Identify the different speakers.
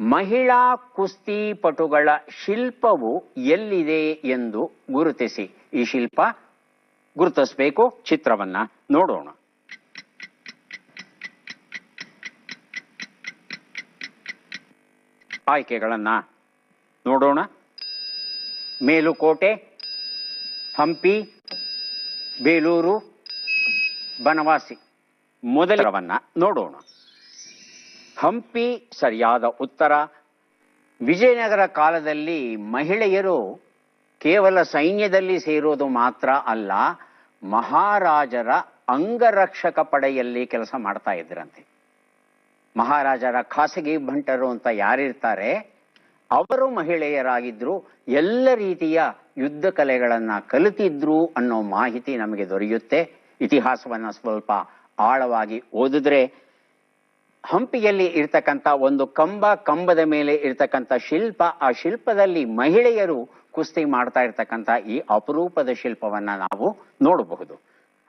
Speaker 1: ಮಹಿಳಾ ಕುಸ್ತಿಪಟುಗಳ ಶಿಲ್ಪವು ಎಲ್ಲಿದೆ ಎಂದು ಗುರುತಿಸಿ. ಈ ಶಿಲ್ಪ ಗುರುತಿಸಬೇಕು ಚಿತ್ರವನ್ನ ನೋಡೋಣ. ಆಯ್ಕೆಗಳನ್ನ ನೋಡೋಣ. ಮೇಲುಕೋಟೆ, ಹಂಪಿ, ಬೇಲೂರು, ಬನವಾಸಿ ಮೊದಲವನ್ನ ನೋಡೋಣ. ಹಂಪಿ ಸರಿಯಾದ ಉತ್ತರ. ವಿಜಯನಗರ ಕಾಲದಲ್ಲಿ ಮಹಿಳೆಯರು ಕೇವಲ ಸೈನ್ಯದಲ್ಲಿ ಸೇರೋದು ಮಾತ್ರ ಅಲ್ಲ, ಮಹಾರಾಜರ ಅಂಗರಕ್ಷಕ ಪಡೆಯಲ್ಲಿ ಕೆಲಸ ಮಾಡ್ತಾ ಇದ್ರಂತೆ. ಮಹಾರಾಜರ ಖಾಸಗಿ ಭಂಟರು ಅಂತ ಯಾರಿರ್ತಾರೆ, ಅವರು ಮಹಿಳೆಯರಾಗಿದ್ರು, ಎಲ್ಲ ರೀತಿಯ ಯುದ್ಧ ಕಲೆಗಳನ್ನ ಕಲಿತಿದ್ರು ಅನ್ನೋ ಮಾಹಿತಿ ನಮಗೆ ದೊರೆಯುತ್ತೆ. ಇತಿಹಾಸವನ್ನ ಸ್ವಲ್ಪ ಆಳವಾಗಿ ಓದಿದ್ರೆ ಹಂಪಿಯಲ್ಲಿ ಇರ್ತಕ್ಕಂಥ ಒಂದು ಕಂಬ, ಕಂಬದ ಮೇಲೆ ಇರ್ತಕ್ಕಂಥ ಶಿಲ್ಪ, ಆ ಶಿಲ್ಪದಲ್ಲಿ ಮಹಿಳೆಯರು ಕುಸ್ತಿ ಮಾಡ್ತಾ ಇರ್ತಕ್ಕಂಥ ಈ ಅಪರೂಪದ ಶಿಲ್ಪವನ್ನ ನಾವು ನೋಡಬಹುದು.